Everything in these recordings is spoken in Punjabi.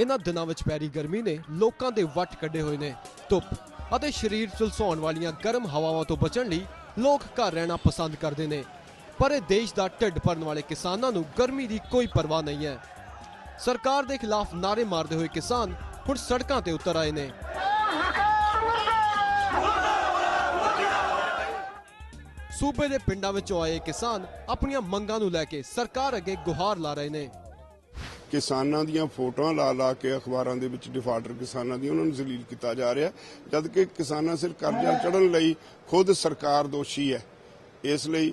ਇਹਨਾਂ ਦਿਨਾਂ ਵਿੱਚ ਪੈਰੀ ਗਰਮੀ ਨੇ ਲੋਕਾਂ ਦੇ ਵੱਟ ਕੱਢੇ ਹੋਏ ਨੇ। ਧੁੱਪ ਅਤੇ ਸਰੀਰ ਝੁਲਸਾਉਣ ਵਾਲੀਆਂ ਗਰਮ ਹਵਾਵਾਂ ਤੋਂ ਬਚਣ ਲਈ ਲੋਕ ਘਰ ਰਹਿਣਾ ਪਸੰਦ ਕਰਦੇ ਨੇ। ਪਰ ਇਹ ਦੇਸ਼ ਦਾ ਢਿੱਡ ਭਰਨ ਵਾਲੇ ਕਿਸਾਨਾਂ ਨੂੰ ਗਰਮੀ ਦੀ ਕੋਈ ਪਰਵਾਹ ਨਹੀਂ ਹੈ। ਸਰਕਾਰ ਦੇ ਖਿਲਾਫ ਨਾਰੇ ਮਾਰਦੇ ਹੋਏ ਕਿਸਾਨ ਹੁਣ ਸੜਕਾਂ ਤੇ ਉਤਰ ਆਏ ਨੇ। ਸੂਬੇ ਦੇ ਪਿੰਡਾਂ ਵਿੱਚੋਂ ਆਏ ਕਿਸਾਨ ਆਪਣੀਆਂ ਮੰਗਾਂ ਨੂੰ ਲੈ ਕੇ ਸਰਕਾਰ ਅੱਗੇ ਗੁਹਾਰ ਲਾ ਰਹੇ ਨੇ। ਕਿਸਾਨਾਂ ਦੀਆਂ ਫੋਟੋਆਂ ਲਾ ਲਾ ਕੇ ਅਖਬਾਰਾਂ ਦੇ ਵਿੱਚ ਡਿਫਾਲਟਰ ਕਿਸਾਨਾਂ ਦੀ ਉਹਨਾਂ ਨੂੰ ਜ਼ਲੀਲ ਕੀਤਾ ਜਾ ਰਿਹਾ। ਜਦ ਕਿ ਕਿਸਾਨਾਂ ਸਿਰ ਕਰਜ਼ਾ ਚੜਨ ਲਈ ਖੁਦ ਸਰਕਾਰ ਦੋਸ਼ੀ ਹੈ। ਇਸ ਲਈ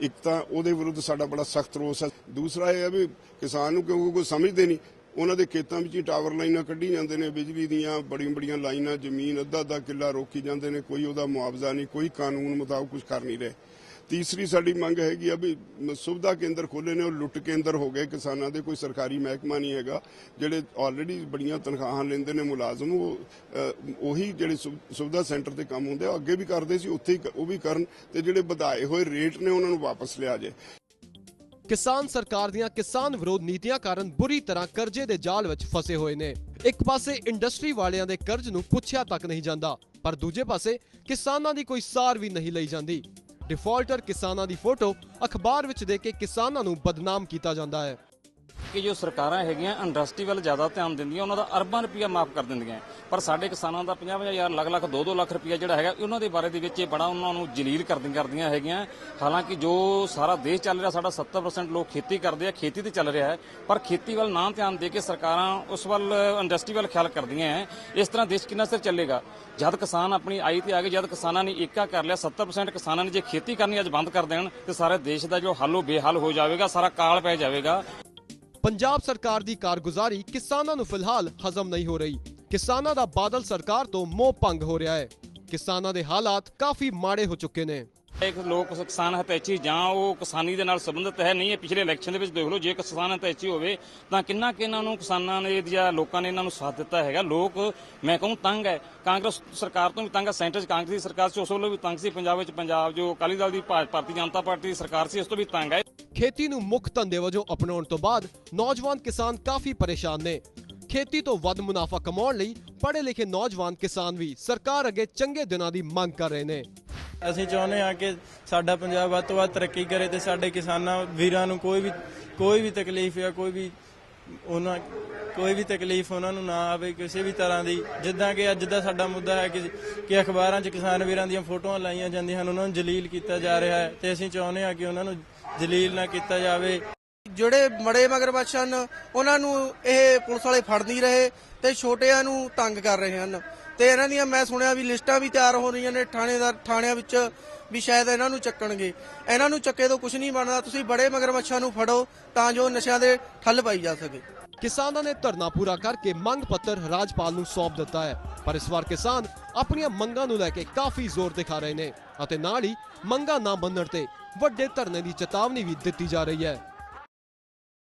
ਇੱਕ ਤਾਂ ਉਹਦੇ ਵਿਰੁੱਧ ਸਾਡਾ ਬੜਾ ਸਖਤ ਰੋਸ ਹੈ। ਦੂਸਰਾ ਇਹ ਹੈ ਵੀ ਕਿਸਾਨ ਨੂੰ ਕਿਉਂਕਿ ਕੋਈ ਸਮਝਦੇ ਨਹੀਂ, ਉਹਨਾਂ ਦੇ ਖੇਤਾਂ ਵਿੱਚ ਹੀ ਟਾਵਰ ਲਾਈਨਾਂ ਕੱਢੀ ਜਾਂਦੇ ਨੇ, ਬਿਜਲੀ ਦੀਆਂ ਬੜੀਆਂ ਬੜੀਆਂ ਲਾਈਨਾਂ, ਜ਼ਮੀਨ ਅੱਧਾ ਅੱਧਾ ਕਿੱਲਾ ਰੋਕੀ ਜਾਂਦੇ ਨੇ, ਕੋਈ ਉਹਦਾ ਮੁਆਵਜ਼ਾ ਨਹੀਂ, ਕੋਈ ਕਾਨੂੰਨ ਮੁਤਾਬਕ ਕੁਝ ਕਰ ਨਹੀਂ ਰਹੇ। ਤੀਸਰੀ ਸਾਡੀ ਮੰਗ ਹੈਗੀ ਆ ਵੀ ਸੁਵਿਧਾ ਕੇਂਦਰ ਖੋਲੇ ਨੇ, ਉਹ ਲੁੱਟ ਕੇਂਦਰ ਹੋ ਗਏ ਕਿਸਾਨਾਂ ਦੇ, ਕੋਈ ਸਰਕਾਰੀ ਮਹਿਕਮਾ ਨਹੀਂ ਹੈਗਾ। ਜਿਹੜੇ ਆਲਰੇਡੀ ਬੜੀਆਂ ਤਨਖਾਹਾਂ ਲੈਂਦੇ ਨੇ ਮੁਲਾਜ਼ਮ, ਉਹ ਉਹੀ ਜਿਹੜੇ ਸੁਵਿਧਾ ਸੈਂਟਰ ਤੇ ਕੰਮ ਹੁੰਦੇ ਆ ਅੱਗੇ ਵੀ ਕਰਦੇ ਸੀ, ਉੱਥੇ ਹੀ ਉਹ ਵੀ ਕਰਨ ਤੇ ਜਿਹੜੇ ਵਧਾਏ ਹੋਏ ਰੇਟ ਨੇ, ਉਹਨਾਂ ਨੂੰ ਵਾਪਸ ਲਿਆ ਜੇ ਕਿਸਾਨ ਸਰਕਾਰ ਦੀਆਂ ਕਿਸਾਨ ਵਿਰੋਧ ਨੀਤੀਆਂ ਕਾਰਨ ਬੁਰੀ ਤਰ੍ਹਾਂ ਕਰਜ਼ੇ ਦੇ ਜਾਲ ਵਿੱਚ ਫਸੇ ਹੋਏ ਨੇ। ਇੱਕ ਪਾਸੇ ਇੰਡਸਟਰੀ ਵਾਲਿਆਂ ਦੇ ਕਰਜ਼ ਨੂੰ ਪੁੱਛਿਆ ਤੱਕ ਨਹੀਂ ਜਾਂਦਾ, ਪਰ ਦੂਜੇ ਪਾਸੇ ਕਿਸਾਨਾਂ ਦੀ ਕੋਈ ਸਾਰ ਵੀ ਨਹੀਂ ਲਈ ਜਾਂਦੀ। ਡਿਫਾਲਟਰ ਕਿਸਾਨਾਂ ਦੀ ਫੋਟੋ ਅਖਬਾਰ ਵਿੱਚ ਦੇ ਕੇ ਕਿਸਾਨਾਂ ਨੂੰ ਬਦਨਾਮ ਕੀਤਾ ਜਾਂਦਾ ਹੈ। ਕਿ ਜੋ ਸਰਕਾਰਾਂ ਹੈਗੀਆਂ ਇੰਡਸਟਰੀ ਵੱਲ ਜ਼ਿਆਦਾ ਧਿਆਨ ਦਿੰਦੀਆਂ, ਉਹਨਾਂ ਦਾ ਅਰਬਾਂ ਰੁਪਈਆ ਮਾਫ ਕਰ ਦਿੰਦੀਆਂ। ਪਰ ਸਾਡੇ ਕਿਸਾਨਾਂ ਦਾ 50 ਹਜ਼ਾਰ ਲੱਖ ਲੱਖ 2-2 ਲੱਖ ਰੁਪਈਆ ਜਿਹੜਾ ਹੈਗਾ, ਉਹਨਾਂ ਦੇ ਬਾਰੇ ਦੇ ਵਿੱਚ ਇਹ ਬੜਾ ਉਹਨਾਂ ਨੂੰ ਜਲੀਲ ਕਰਦੀਆਂ ਕਰਦੀਆਂ ਹੈਗੀਆਂ। ਹਾਲਾਂਕਿ ਜੋ ਸਾਰਾ ਦੇਸ਼ ਚੱਲ ਰਿਹਾ, ਸਾਡਾ 70% ਲੋਕ ਖੇਤੀ ਕਰਦੇ ਆ, ਖੇਤੀ ਤੇ ਚੱਲ ਰਿਹਾ ਹੈ। ਪਰ ਖੇਤੀ ਵੱਲ ਨਾ ਧਿਆਨ ਦੇ ਕੇ ਸਰਕਾਰਾਂ ਉਸ ਵੱਲ, ਇੰਡਸਟਰੀ ਵੱਲ ਖਿਆਲ ਕਰਦੀਆਂ ਹੈ। ਇਸ ਤਰ੍ਹਾਂ ਦੇਸ਼ ਕਿੰਨਾ ਸਿਰ ਚੱਲੇਗਾ? ਜਦ ਕਿਸਾਨ ਆਪਣੀ ਆਈ ਤੇ ਆ ਗਏ, ਜਦ ਕਿਸਾਨਾਂ ਨੇ ਏਕਾ ਕਰ ਲਿਆ 70% ਕਿਸਾਨਾਂ ਨੇ ਜੇ ਖੇਤੀ ਕਰਨੀ ਅੱਜ ਬੰਦ ਕਰ ਦੇਣ, ਤੇ ਸਾਰੇ ਦੇਸ਼ ਦਾ ਜੋ ਹੱਲ ਉਹ ਬੇਹੱਲ ਹੋ ਜਾਵੇਗਾ, ਸਾਰਾ ਕਾਲ ਪੈ ਜਾਵੇਗਾ। ਪੰਜਾਬ ਸਰਕਾਰ ਦੀ ਕਾਰਗੁਜ਼ਾਰੀ ਕਿਸਾਨਾਂ ਨੂੰ ਫਿਲਹਾਲ ਹਜ਼ਮ ਨਹੀਂ ਹੋ ਰਹੀ। ਕਿਸਾਨਾਂ ਦਾ ਬਾਦਲ ਸਰਕਾਰ ਤੋਂ ਮੋਹ ਭੰਗ ਹੋ ਰਿਹਾ ਹੈ। ਕਿਸਾਨਾਂ ਦੇ ਹਾਲਾਤ ਕਾਫੀ ਮਾੜੇ ਹੋ ਚੁੱਕੇ ਨੇ। ਇੱਕ ਲੋਕ ਕਿਸਾਨ ਹਤੈਚੀ ਜਾਂ ਉਹ ਕਿਸਾਨੀ ਦੇ ਨਾਲ ਸੰਬੰਧਿਤ ਹੈ ਨਹੀਂ, ਇਹ ਪਿਛਲੇ ਇਲੈਕਸ਼ਨ ਦੇ ਵਿੱਚ ਦੇਖ ਲਓ, ਜੇ ਕਿਸਾਨ ਹਤੈਚੀ ਹੋਵੇ, ਤਾਂ ਕਿੰਨਾ ਕਿ ਇਹਨਾਂ ਨੂੰ ਕਿਸਾਨਾਂ ਨੇ ਜਾਂ ਲੋਕਾਂ ਨੇ ਇਹਨਾਂ ਨੂੰ ਸਾਥ ਦਿੱਤਾ ਹੈਗਾ। ਲੋਕ, ਮੈਂ ਕਹੂੰ, ਤੰਗ ਹੈ। ਕਾਂਗਰਸ ਸਰਕਾਰ ਤੋਂ ਵੀ ਤੰਗ ਹੈ, ਸੈਂਟਰ 'ਚ ਕਾਂਗਰਸ ਦੀ ਸਰਕਾਰ ਸੀ, ਉਸ ਵੱਲੋਂ ਵੀ ਤੰਗ ਸੀ। ਪੰਜਾਬ ਵਿੱਚ ਪੰਜਾਬ ਜੋ ਅਕਾਲੀ ਦਲ ਦੀ ਭਾਰਤੀ ਜਨਤਾ ਪਾਰਟੀ ਦੀ ਸਰਕਾਰ ਸੀ, ਉਸ ਤੋਂ ਵੀ ਤੰਗ ਹੈ। ਖੇਤੀ ਨੂੰ ਮੁੱਖ ਧੰਦੇ ਵਜੋਂ ਅਪਣਾਉਣ ਤੋਂ ਬਾਅਦ ਨੌਜਵਾਨ ਕਿਸਾਨ ਕਾਫੀ ਪਰੇਸ਼ਾਨ ਨੇ। ਖੇਤੀ ਤੋਂ ਵੱਧ ਮੁਨਾਫਾ ਕਮਾਉਣ ਲਈ ਪੜ੍ਹੇ ਲਿਖੇ ਨੌਜਵਾਨ ਕਿਸਾਨ ਵੀ ਸਰਕਾਰ ਅੱਗੇ ਚੰਗੇ ਦਿਨਾਂ ਦੀ ਮੰਗ ਕਰ ਰਹੇ ਨੇ। ਅਸੀਂ ਚਾਹੁੰਦੇ ਹਾਂ ਕਿ ਸਾਡਾ ਪੰਜਾਬ ਵੱਧ ਤੋਂ ਵੱਧ ਤਰੱਕੀ ਕਰੇ ਤੇ ਸਾਡੇ ਕਿਸਾਨਾਂ, ਵੀਰਾਂ ਨੂੰ ਕੋਈ ਵੀ ਕੋਈ ਵੀ ਤਕਲੀਫ ਜਾਂ ਕੋਈ ਵੀ ਉਹਨਾਂ ਕੋਈ ਵੀ ਤਕਲੀਫ ਉਹਨਾਂ ਨੂੰ ਨਾ ਆਵੇ, ਕਿਸੇ ਵੀ ਤਰ੍ਹਾਂ ਦੀ। ਜਿੱਦਾਂ ਕਿ ਅੱਜ ਦਾ ਸਾਡਾ ਮੁੱਦਾ ਹੈ ਕਿ ਕਿ ਅਖਬਾਰਾਂ 'ਚ ਕਿਸਾਨ ਵੀਰਾਂ ਦੀਆਂ ਫੋਟੋਆਂ ਲਾਈਆਂ ਜਾਂਦੀਆਂ ਹਨ, ਉਹਨਾਂ ਨੂੰ ਜਲੀਲ ਕੀਤਾ ਜਾ ਰਿਹਾ ਹੈ ਤੇ ਅਸੀਂ ਚਾਹੁੰਦੇ ਹਾਂ ਕਿ ਉਹਨਾਂ ਨੂੰ ਜਲੀਲ ਨਾ ਕੀਤਾ ਜਾਵੇ। ਜਿਹੜੇ ਮੜੇ ਮਗਰਮੱਛ ਹਨ, ਉਹਨਾਂ ਨੂੰ ਇਹ ਪੁਲਿਸ ਵਾਲੇ ਫੜ ਨਹੀਂ ਰਹੇ ਤੇ ਛੋਟਿਆਂ ਨੂੰ ਤੰਗ ਕਰ ਰਹੇ ਹਨ। ਤੇ ਇਹਨਾਂ ਦੀਆਂ ਮੈਂ ਸੁਣਿਆ ਵੀ ਲਿਸਟਾਂ ਵੀ ਤਿਆਰ ਹੋ ਰਹੀਆਂ ਨੇ ਥਾਣੇਦਾਰ ਥਾਣਿਆਂ ਵਿੱਚ ਵੀ ਸ਼ਾਇਦ ਇਹਨਾਂ ਨੂੰ ਚੱਕਣਗੇ। ਇਹਨਾਂ ਨੂੰ ਚੱਕੇ ਤੋਂ ਕੁਝ ਨਹੀਂ ਬਣਦਾ। ਤੁਸੀਂ ਬੜੇ ਮਗਰਮੱਛਾਂ ਨੂੰ ਫੜੋ ਤਾਂ ਜੋ ਨਸ਼ਿਆਂ ਦੇ ਠੱਲ ਪਾਈ ਜਾ ਸਕੇ। ਕਿਸਾਨਾਂ ਨੇ ਧਰਨਾ ਪੂਰਾ ਕਰਕੇ ਮੰਗ ਪੱਤਰ ਰਾਜਪਾਲ ਨੂੰ ਸੌਂਪ ਦਿੱਤਾ ਹੈ। ਪਰ ਇਸ ਵਾਰ ਕਿਸਾਨ ਆਪਣੀਆਂ ਮੰਗਾਂ ਨੂੰ ਲੈ ਕੇ ਕਾਫੀ ਜ਼ੋਰ ਦਿਖਾ ਰਹੇ ਨੇ ਅਤੇ ਨਾਲ ਹੀ ਮੰਗਾਂ ਨਾ ਮੰਨਣ ਤੇ ਵੱਡੇ ਧਰਨੇ ਦੀ ਚੇਤਾਵਨੀ ਵੀ ਦਿੱਤੀ ਜਾ ਰਹੀ ਹੈ।